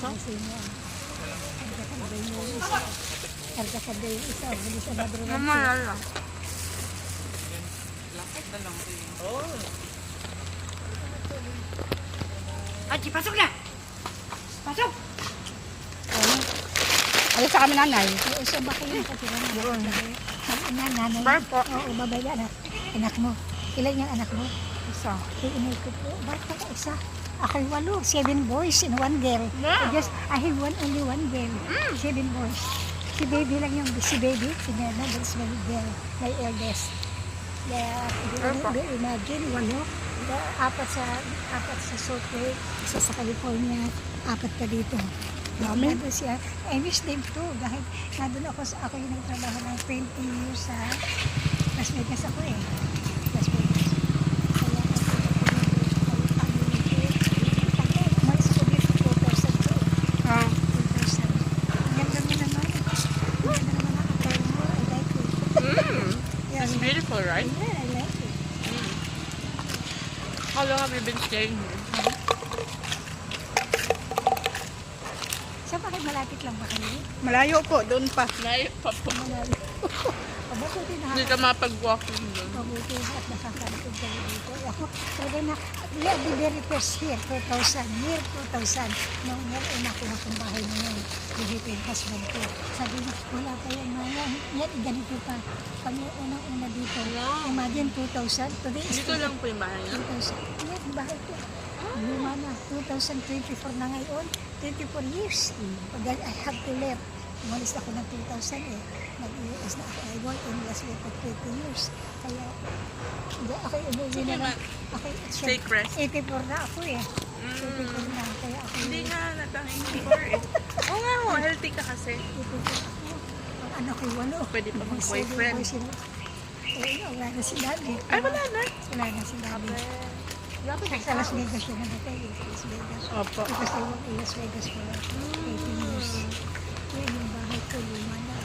yung yung sa. Mamaya lang. Aji, pasok na! Pasok! Ano sa kami nanay? Yung isa ba kayo nakatira na? Doon. Ina, nanay. Bye po. Oo, babay na anak. Anak mo. Ilan yung anak mo? Isa. Yung inay ko po. Bakit ka isa? Ako'y walo. Seven boys and one girl. I just, I have one, only one girl. Seven boys. Si baby lang yung, si baby, si Nana, that's my girl, my eldest. Yeah, Perfect. imagine, walo. Apat sa, apat sa Salt Lake, isa sa California, apat ka dito. Dami. Nandun siya. I miss them too. Dahil nandun ako, sa, ako yung nagtrabaho ng 20 years sa Las Vegas ako eh. Las Vegas. Kaya ako, umalis ako dito 2000 to. Ah, 2000. Ang ganda mo naman. Ang ganda naman ang attire mo. I like it. Mm. Yeah, It's beautiful, right? yeah, I like it. How long have you been staying here? Sa bakit malapit lang ba kayo? malayo po, doon pa. Layo pa po. Malayo. Mabuti na Hindi ka mapag-walking doon. Mabuti at nakakantog kayo dito. Ako, talaga na, yeah, the very first year, 2000, year 2000, nung nung una ko na kong bahay na yun, ko yung husband ko. Sabi niya, wala pa yan, Maya. Yan, ganito pa. Kami unang-una dito. Imagine 2000, today is Dito lang po yung bahay niya. 2000. Yan, bahay ko. Luma na, 2024 na ngayon, 24 years. Pag I have to left, umalis ako ng 2000 eh. Nag-US na ako. I work in Las Vegas for 20 years. Kaya, hindi, ako umuwi na lang. Ako, Take rest. 84 na ako eh. 84 Mm. na. Kaya ako, Hindi nga natangin before eh. Oo nga ho, healthy ka kasi. 84 ako. Ang anak ko walo. Pwede pa mag-boyfriend. Eh, wala na si daddy. Ay, wala na. Wala na si daddy. Sa Las Vegas siya namatay eh. Las Vegas. Opo. Because I work in Las Vegas for 18 years. Yan yung bahay ko, luma na.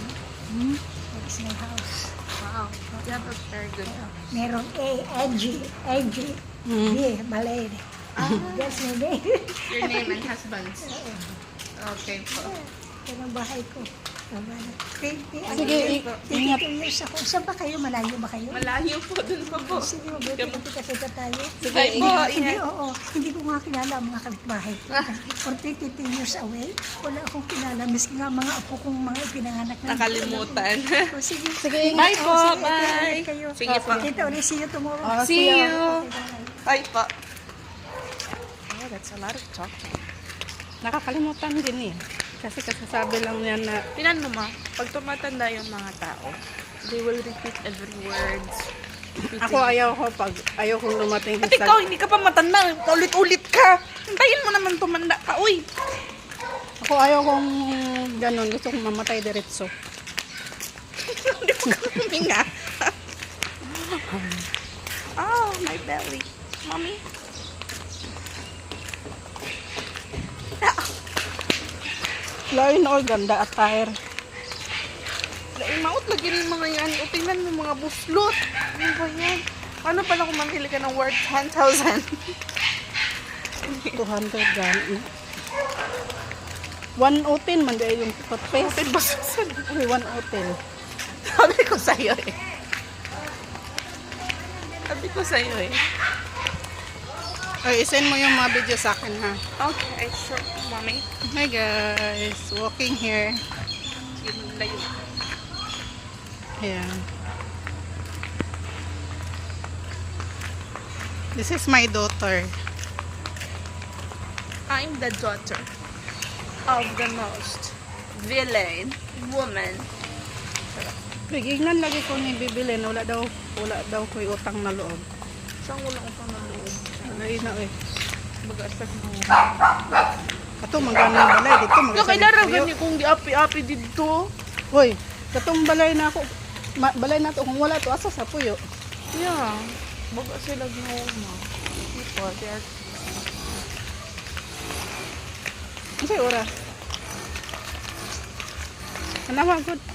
Hmm. That is my house. Wow. Yeah, that's very good. Meron A, N, G, N, G, Hmm. B, Malay. That's my name. Your name and husband's. Okay po. Yan ang bahay ko. Tama na. 20, Sige, i- 22 years ako. Saan ba kayo? Malayo ba kayo? Malayo po dun pa po. Sige, mabuti kasi kasi ka tayo. Sige, Ay po, Hindi, hindi, ingat. oo. Hindi ko nga kilala ang mga kapitbahay. For 22 years away, wala akong kilala. Miski nga mga apo kong mga pinanganak na. Nakalimutan. O, sige. Sige, Bye Oo, po, sige, bye. ingat kayo. Sige po. Kita ulit, see you tomorrow. Ah, See you. Bye. Bye po. Oh, that's a lot of chocolate. nakakalimutan din eh. Kasi kasasabi lang yan na Tinan mo ma, pag tumatanda yung mga tao, they will repeat every words. ako ayaw ko pag ayaw kong dumating At ikaw, hindi ka pa matanda. Ulit-ulit ka. Hintayin mo naman tumanda ka. Uy! Ako ayaw kong ganun. Gusto kong mamatay diretso. Hindi mo ka huminga. oh, my belly. Mommy? Lain all ganda attire. Dahil maut lagi rin mga yan. O, tingnan mo mga buslot. Ano ba yan? Paano pala kung mamili ka ng worth 10,000? 200 gan. 110 man di yung toothpaste. Open ba sa Uy, 110. Sabi ko sa'yo eh. Sabi ko sa'yo eh. Ay, send mo yung mga video sa akin ha. Okay, sure, mommy. Hi guys, walking here. Ayan. This is my daughter. I'm the daughter of the most villain woman. Bigignan lagi ko ni bibilin. Wala daw, wala daw ko utang na loob. Saan wala ko pa ng loob? Lagi na eh. Bagasag mo. Kato magana balay dito Kaya magasalig kailangan puyo. ganyan kung di-api-api dito. Hoy, katong balay na ako. Ma, balay na to kung wala to asa sa puyo. Yeah. Baga sila mo. People, they are... Ano ora? Kanawa good.